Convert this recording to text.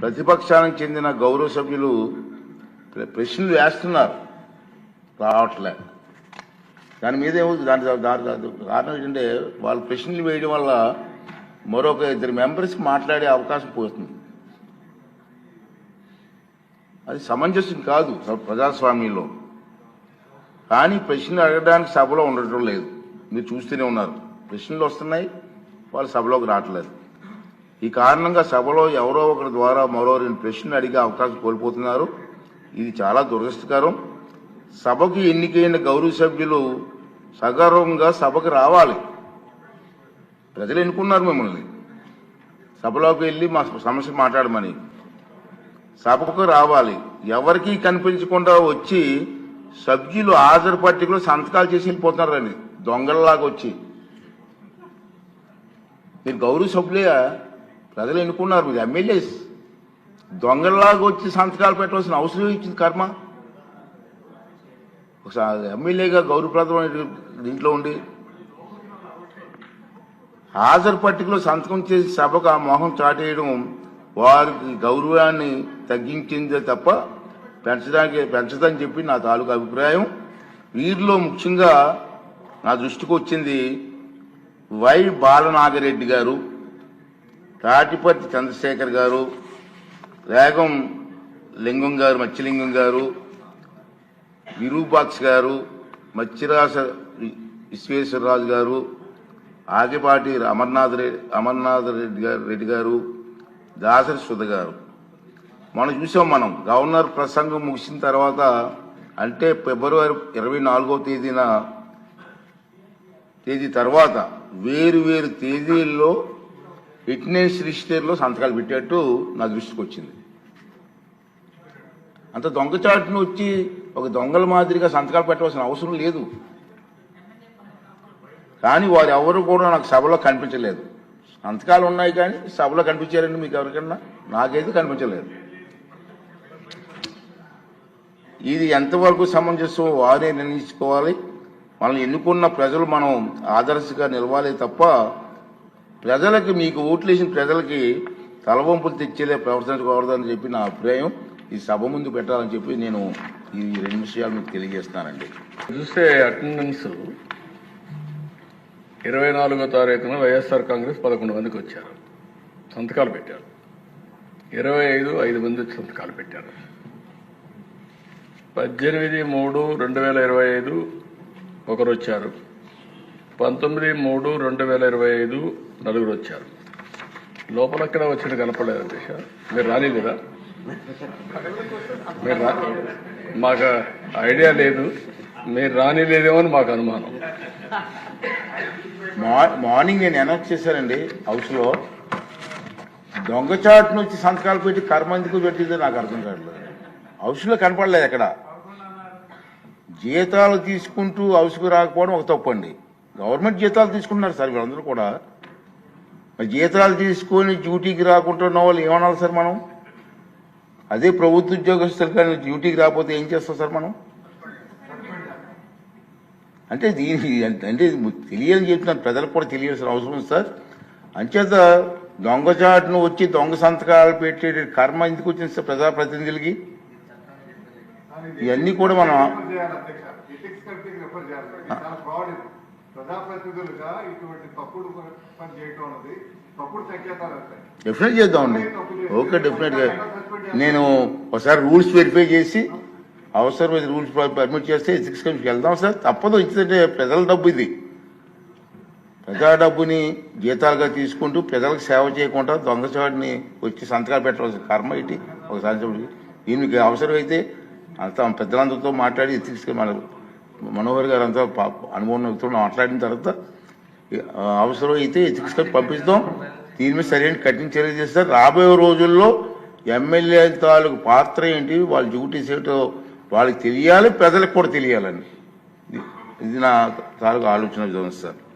ప్రతిపక్షానికి చెందిన గౌరవ సభ్యులు ప్రశ్నలు వేస్తున్నారు. రావట్లే. దాని మీద ఏమవుతుంది దాని కారణం ఏంటంటే వాళ్ళు ప్రశ్నలు వేయడం వల్ల మరొక ఇద్దరు మెంబర్స్ మాట్లాడే అవకాశం పోతుంది. అది సమంజసం కాదు ప్రజాస్వామ్యంలో. కానీ ప్రశ్నలు అడగడానికి సభలో ఉండటం లేదు. మీరు చూస్తూనే ఉన్నారు. ప్రశ్నలు వస్తున్నాయి వాళ్ళు సభలోకి రావట్లేదు. ఈ కారణంగా సభలో ఎవరో ఒకరి ద్వారా మరో రెండు ప్రశ్నలు అడిగే అవకాశం కోల్పోతున్నారు. ఇది చాలా దురదృష్టకరం. సభకు ఎన్నికైన గౌరవ సభ్యులు సగర్వంగా సభకు రావాలి. ప్రజలు ఎన్నుకున్నారు మిమ్మల్ని. సభలోకి వెళ్ళి మా సమస్య మాట్లాడమని. సభకు రావాలి. ఎవరికీ కనిపించకుండా వచ్చి సభ్యులు హాజరు పట్టికలో సంతకాలు చేసి వెళ్ళిపోతున్నారండి దొంగలలాగా వచ్చి. మీరు గౌరవ సభ్యులే ప్రజలు ఎన్నుకున్నారు మీరు ఎమ్మెల్యేస్. దొంగలలాగా వచ్చి సంతకాలు పెట్టవలసిన అవసరం ఇచ్చింది కర్మ. ఒకసారి ఎమ్మెల్యేగా గౌరవప్రదమైన దీంట్లో ఉండి హాజరు పట్టికలో సంతకం చేసి సభకు ఆ మొహం చాటేయడం వారికి గౌరవాన్ని తగ్గించిందే తప్ప పెంచడానికి పెంచదని చెప్పి నా తాలూకు అభిప్రాయం. వీరిలో ముఖ్యంగా నా దృష్టికి వచ్చింది వై బాలనాగరెడ్డి గారు. తాటిపర్తి చంద్రశేఖర్ గారు రేగం లింగం గారు మత్స్యలింగం గారు విరూపాక్ష గారు మత్స్యరాస విశ్వేశ్వరరాజు గారు ఆగిపాటి అమర్నాథ్ రెడ్డి అమర్నాథ్ రెడ్డి గారు రెడ్డి గారు దాసరి సుధ గారు. మనం చూసాం మనం గవర్నర్ ప్రసంగం ముగిసిన తర్వాత అంటే ఫిబ్రవరి ఇరవై నాలుగో తేదీన తేదీ తర్వాత వేరు వేరు తేదీల్లో ఫిట్నెస్ రిజిస్టర్లో సంతకాలు పెట్టేట్టు నా దృష్టికి వచ్చింది. అంత దొంగచాటును వచ్చి ఒక దొంగల మాదిరిగా సంతకాలు పెట్టవలసిన అవసరం లేదు. కానీ వారు ఎవరు కూడా నాకు సభలో కనిపించలేదు. సంతకాలు ఉన్నాయి కానీ సభలో కనిపించారండి మీకు ఎవరికన్నా? నాకైతే కనిపించలేదు. ఇది ఎంతవరకు సమంజసం వారే నిర్ణయించుకోవాలి. మనల్ని ఎన్నుకున్న ప్రజలు మనం ఆదర్శగా నిలవాలి తప్ప ప్రజలకి మీకు ఓట్లేసిన ప్రజలకి తలవంపులు తెచ్చేలే ప్రవర్తించకూడదని చెప్పి నా అభిప్రాయం. ఈ సభ ముందు పెట్టాలని చెప్పి నేను ఈ రెండు విషయాలు మీకు తెలియజేస్తానండి చూస్తే అటెండెన్స్ ఇరవై నాలుగో తారీఖున వైఎస్ఆర్ కాంగ్రెస్ పదకొండు మందికి వచ్చారు. సంతకాలు పెట్టారు. ఇరవై ఐదు ఐదు మంది సంతకాలు పెట్టారు. పద్దెనిమిది మూడు రెండు వేల ఇరవై ఐదు ఒకరు వచ్చారు. పంతొమ్మిది మూడు రెండు వేల ఇరవై ఐదు నలుగురు వచ్చారు. లోపల ఎక్కడ వచ్చిన కనపడలేదు అధ్యక్ష మీరు రానిలేదా మీరు రా మాకు ఐడియా లేదు. మీరు రానిలేదేమో అని మాకు అనుమానం. మా- మార్నింగ్ నేను అనౌన్స్ చేశానండి హౌస్లో. దొంగచాటు నుంచి సంతకాలు పెట్టి కర్మ ఎందుకు పెట్టిందో నాకు అర్థం కావట్లేదు. హౌస్లో కనపడలేదు ఎక్కడ. జీతాలు తీసుకుంటూ హౌస్కు రాకపోవడం ఒక తప్పండి. గవర్నమెంట్ జీతాలు తీసుకుంటున్నారు సార్ వీళ్ళందరూ కూడా. మరి జీతాలు తీసుకొని డ్యూటీకి రాకుండా ఉన్న వాళ్ళు ఏమనాలి సార్ మనం? అదే ప్రభుత్వ ఉద్యోగస్తులు కానీ డ్యూటీకి రాకపోతే ఏం చేస్తాం సార్ మనం? అంటే దీని అంటే తెలియని చెప్తున్నాను. ప్రజలకు కూడా తెలియాల్సిన అవసరం ఉంది సార్. అంచేత దొంగచాటును వచ్చి దొంగ సంతకాలు పెట్టే కర్మ ఎందుకు వచ్చింది సార్ ప్రజాప్రతినిధులకి? ఇవన్నీ కూడా మనం ప్రజాప్రతినిధులుగా ఇటువంటి తప్పుడు పని చేయటం అన్నది తప్పుడు డెఫినెట్ చేద్దామండి ఓకే డెఫినెట్గా నేను ఒకసారి రూల్స్ వెరిఫై చేసి అవసరమైన రూల్స్ పర్మిట్ చేస్తే ఎథిక్స్ కమిటీకి వెళ్దాం సార్. తప్పదు ఎందుకంటే ప్రజల డబ్బు ఇది. ప్రజా డబ్బుని జీతాలుగా తీసుకుంటూ ప్రజలకు సేవ చేయకుండా దొంగచాటుని వచ్చి సంతకాలు పెట్టవలసిన కర్మ ఇటు. ఒకసారి దీనికి అవసరమైతే అంతా పెద్దలందరితో మాట్లాడి ఎథిక్స్ మనోహర్ గారు అంతా పా- అనుభవం వ్యక్తులు మాట్లాడిన తర్వాత అవసరం అయితే ఎథిక్స్ పంపిస్తాం. దీని మీద సరైన కఠిన చర్య చేస్తారు. రాబోయే రోజుల్లో ఎమ్మెల్యే తాలూకు పాత్ర ఏంటి వాళ్ళ డ్యూటీస్ ఏమిటో వాళ్ళకి తెలియాలి ప్రజలకు కూడా తెలియాలని. ఇది- ఇది నా తాలూకు ఆలోచన విధానం సార్.